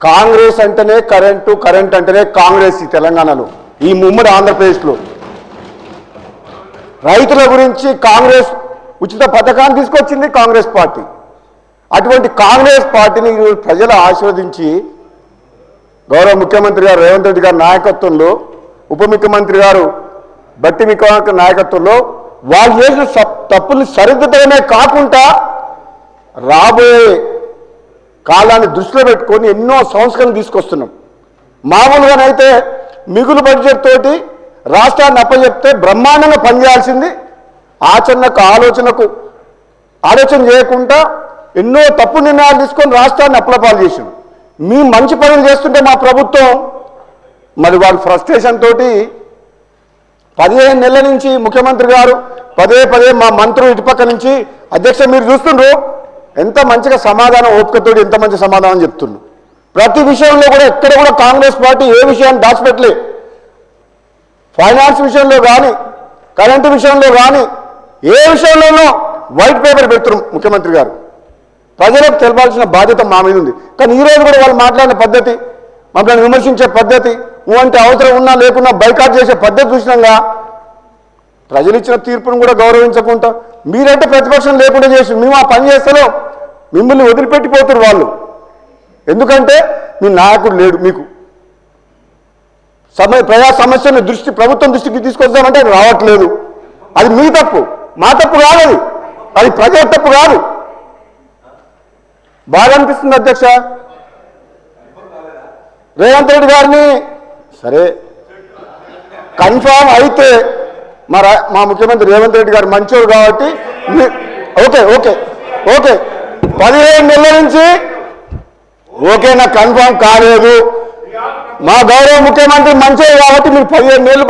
కాంగ్రెస్ అంటేనే current current అంటేనే కాంగ్రెస్ ఈ తెలంగాణలో ఈ ముమ్మడి ఆంధ్రప్రదేశ్లో. రైతుల గురించి కాంగ్రెస్ ఉచిత పథకాన్ని తీసుకొచ్చింది కాంగ్రెస్ పార్టీ. అటువంటి కాంగ్రెస్ పార్టీని ప్రజలు ఆశీర్వదించి గౌరవ ముఖ్యమంత్రి గారు రేవంత్ రెడ్డి గారి నాయకత్వంలో ఉప ముఖ్యమంత్రి గారు బట్టి విక్రమార్క నాయకత్వంలో వాళ్ళు చేసిన సప్- తప్పుల్ని సరిదిద్దడమే కాకుండా రాబోయే కాలాన్ని దృష్టిలో పెట్టుకొని ఎన్నో సంస్కరణలు తీసుకొస్తున్నాం. మామూలుగానైతే మిగులు బడ్జెట్ తోటి రాష్ట్రాన్ని అప్పచెప్తే బ్రహ్మాండంగా పనిచేయాల్సింది. ఆచరణకు ఆలోచనకు ఆలోచన చేయకుండా ఎన్నో తప్పు నిర్ణయాలు తీసుకొని రాష్ట్రాన్ని అప్లపాలు చేసిండు మీ మంచి పనులు చేస్తుంటే మా ప్రభుత్వం మరి వాళ్ళ ఫ్రస్ట్రేషన్ తోటి పదిహేను నెలల నుంచి ముఖ్యమంత్రి గారు పదే పదే మా మంత్రులు ఇటుపక్క నుంచి అధ్యక్ష మీరు చూస్తుండ్రు? ఎంత మంచిగా సమాధానం ఓపికతోటి ఎంత మంచి సమాధానం చెప్తుండ్రు. ప్రతి విషయంలో కూడా ఎక్కడ కూడా కాంగ్రెస్ పార్టీ ఏ విషయాన్ని దాచిపెట్టలే. ఫైనాన్స్ విషయంలో కానీ కరెంటు విషయంలో కానీ ఏ విషయంలోనూ వైట్ పేపర్ పెడుతున్నారు ముఖ్యమంత్రి గారు. ప్రజలకు తెలపాల్సిన బాధ్యత మా మీద ఉంది. కానీ ఈరోజు కూడా వాళ్ళు మాట్లాడిన పద్ధతి మమ్మల్ని విమర్శించే పద్ధతి అంటే అవసరం ఉన్నా లేకున్నా బైకాట్ చేసే పద్ధతి చూసినాగా ప్రజలు ఇచ్చిన తీర్పును కూడా గౌరవించకుండా మీరంటే ప్రతిపక్షం లేకుండా చేసి మేము ఆ పని చేస్తలేం. మిమ్మల్ని వదిలిపెట్టిపోతారు వాళ్ళు. ఎందుకంటే మీ నాయకుడు లేడు మీకు. సమయ ప్రజా సమస్యలను దృష్టి ప్రభుత్వం దృష్టికి తీసుకొస్తామంటే అది రావట్లేదు. అది మీ తప్పు. మా తప్పు కాదు అది. ప్రజల తప్పు కాదు. బాగా అనిపిస్తుంది అధ్యక్ష. రేవంత్ రెడ్డి గారిని సరే కన్ఫామ్ అయితే మా మా ముఖ్యమంత్రి రేవంత్ రెడ్డి గారు మంచోడు కాబట్టి ఓకే ఓకే ఓకే. పదిహేను నెలల నుంచి ఓకే నాకు కన్ఫామ్ కాలేదు. మా గౌరవ ముఖ్యమంత్రి మంచిది కాబట్టి మీరు పదిహేను నెలలు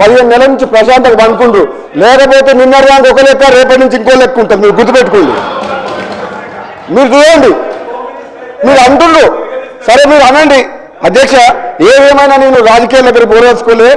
పదిహేను నెలల నుంచి ప్రశాంతంగా అనుకుంటారు లేకపోతే నిన్న దానికి ఒక లెక్క రేపటి నుంచి ఇంకో లెక్క ఉంటుంది. మీరు గుర్తుపెట్టుకోండి. మీరు చూడండి. మీరు అంటుండ్రు. సరే మీరు అనండి. అధ్యక్ష ఏమేమైనా నేను రాజకీయాల దగ్గర బోరేసుకోలే